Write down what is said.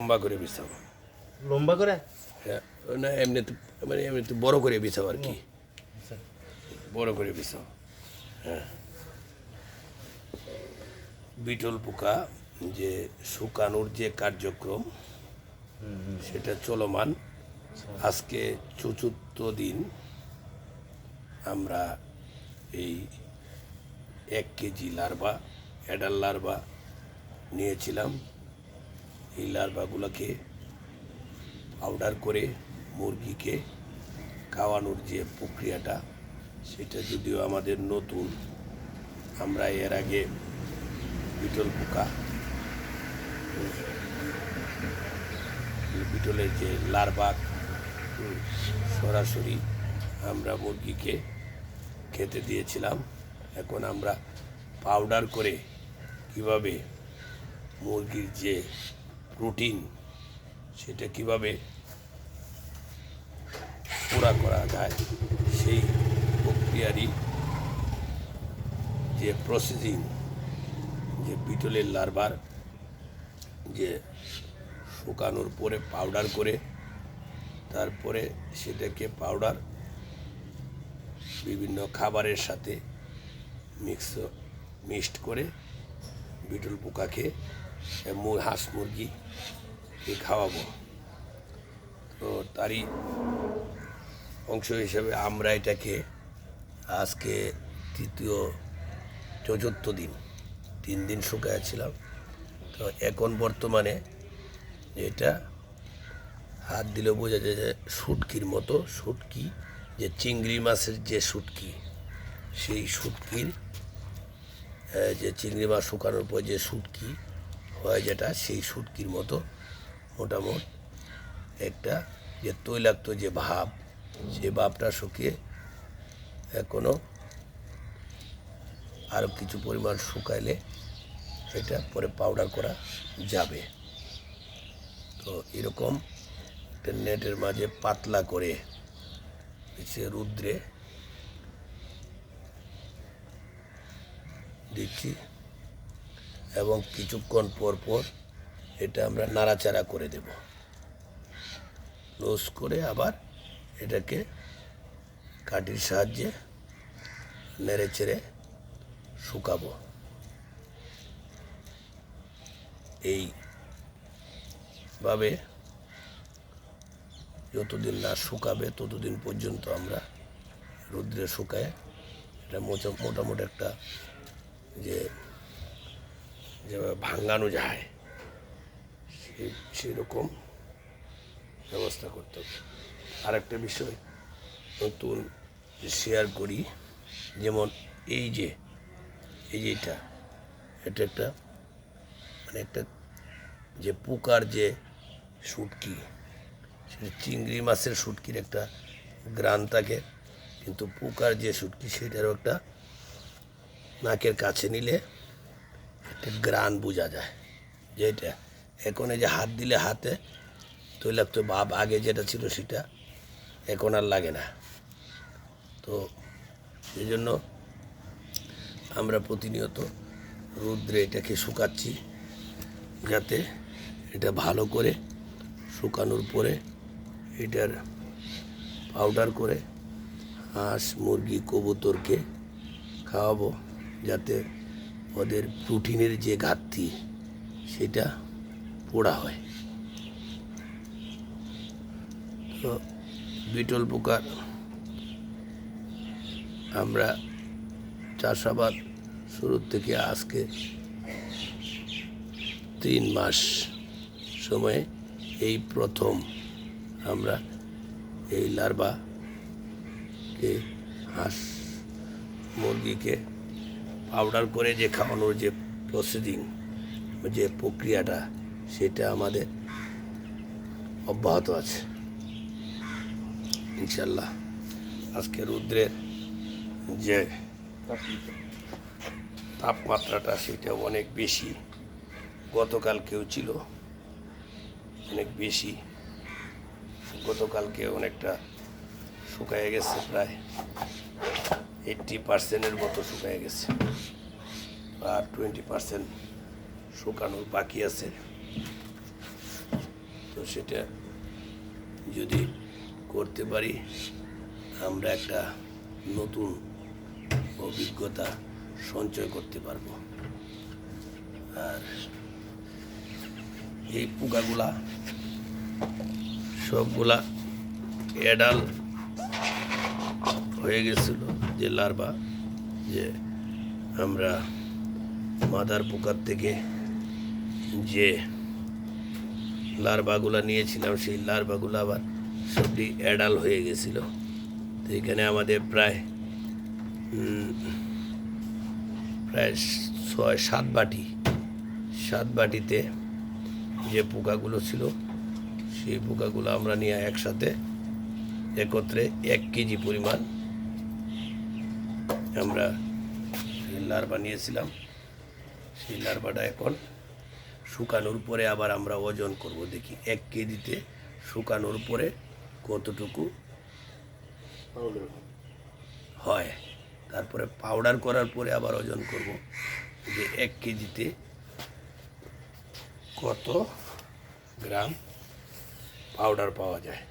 লম্বা করে বিছাবো। লম্বা করে? হ্যাঁ না এমনিতে মানে এমনিতে বড় করে বিছাও আর কি। বড় করে বিছাও হ্যাঁ। বিটল পোকা যে শুকানোর যে কার্যক্রম সেটা চলমান। আজকে চতুর্থ দিন আমরা এই এক কেজি লার্ভা অ্যাডাল লার্ভা নিয়েছিলাম। এই লার্ভাগুলোকে পাউডার করে মুরগিকে খাওয়ানোর যে প্রক্রিয়াটা, সেটা যদিও আমাদের নতুন, আমরা এর আগে বিটল পোকা, বিটলের যে লার্ভা, সরাসরি আমরা মুরগিকে খেতে দিয়েছিলাম। এখন আমরা পাউডার করে কীভাবে মুরগির যে প্রোটিন সেটা কীভাবে পুরা করা যায়, সেই প্রক্রিয়ারই যে প্রসেসিং যে বিটলের লার্ভার যে শুকানোর পরে পাউডার করে, তারপরে সেটাকে পাউডার বিভিন্ন খাবারের সাথে মিক্স মিক্সড করে বিটল পোকাকে হাঁস মুরগিকে খাওয়াবো। তো তারই অংশ হিসেবে আমরা এটাকে আজকে তৃতীয়, চতুর্থ দিন, তিন দিন শুকাইয়াছিলাম তো এখন বর্তমানে এটা হাত দিলে বোঝা যায় যে শুটকির মতো, শুটকি, যে চিংড়ি মাছের যে শুটকি, সেই শুটকির যে চিংড়ি মাছ শুকানোর পর যে শুটকি হয় যেটা, সেই শুটকির মতো মোটামুট একটা যে তৈলাক্ত যে ভাব, সেই ভাবটা শুকিয়ে এখনও আরও কিছু পরিমাণ শুকাইলে এটা পরে পাউডার করা যাবে। তো এরকম একটা নেটের মাঝে পাতলা করে সে রুদ্রে দিচ্ছি। এবং কিছুক্ষণ পর পর এটা আমরা নাড়াচাড়া করে দেব। ক্লোজ করে আবার এটাকে কাঠির সাহায্যে নেড়ে চেড়ে শুকাবো। এইভাবে যতদিন না শুকাবে ততদিন পর্যন্ত আমরা রুদ্রে শুকায়। এটা মোটা- মোটামুটি একটা যে যেভাবে ভাঙানো যায় সেই সেরকম ব্যবস্থা করতে হবে। আরেকটা বিষয় নতুন শেয়ার করি, যেমন এই যে এই যে এটা এটা একটা মানে একটা যে পোকার যে শুটকি, সেটা চিংড়ি মাছের শুটকির একটা গ্রান থাকে, কিন্তু পোকার যে শুটকি, সেটারও একটা নাকের কাছে নিলে একটা গ্রান বোঝা যায়। যেটা, এখন যে হাত দিলে হাতে, তৈলাক্ত ভাব আগে যেটা ছিল সেটা এখন আর লাগে না। তো এই জন্য আমরা প্রতিনিয়ত রৌদ্রে এটাকে শুকাচ্ছি, যাতে এটা ভালো করে শুকানোর পরে এটার পাউডার করে হাঁস, মুরগি, কবুতরকে খাওয়াবো, যাতে ওদের প্রোটিনের যে ঘাটতি, সেটা পোড়া হয়। তো বিটল পোকার আমরা চাষাবাদ শুরুর থেকে আজকে তিন মাস সময়ে এই প্রথম আমরা এই লার্ভাকে, হাঁস মুরগিকে পাউডার করে যে খাওয়ানোর যে প্রসেসিং যে প্রক্রিয়াটা, সেটা আমাদের অব্যাহত আছে। ইনশাল্লাহ আজকে রুদ্রের যে তাপমাত্রাটা, সেটা অনেক বেশি। গতকালকেও ছিল। অনেক বেশি। গতকালকে অনেকটা শুকায় গেছে প্রায়। এইট্টি পার্সেন্টের মতো শুকায় গেছে। আর টোয়েন্টি পার্সেন্ট শুকানোর বাকি আছে। তো সেটা যদি করতে পারি, আমরা একটা নতুন অভিজ্ঞতা সঞ্চয় করতে পারব। আর এই পোকাগুলা, সবগুলা এডাল হয়ে গেছিল। যে লার্ভা, যে আমরা মাদার পোকার থেকে যে লার্ভাগুলা নিয়েছিলাম, সেই লার্ভাগুলো আবার সবটি অ্যাডাল হয়ে গেছিল। তো এখানে আমাদের প্রায় প্রায় ছয়, সাত বাটি, সাত বাটিতে যে পোকাগুলো ছিল, সেই পোকাগুলো আমরা নিয়ে একসাথে একত্রে এক কেজি পরিমাণ আমরা সেই লার্ভা নিয়েছিলাম সেই লার্ভাটা এখন শুকানোর পরে আবার আমরা ওজন করব। দেখি এক কেজিতে শুকানোর পরে কতটুকু হয়। তারপরে পাউডার করার পরে আবার ওজন করব। যে এক কেজিতে কত গ্রাম পাউডার পাওয়া যায়।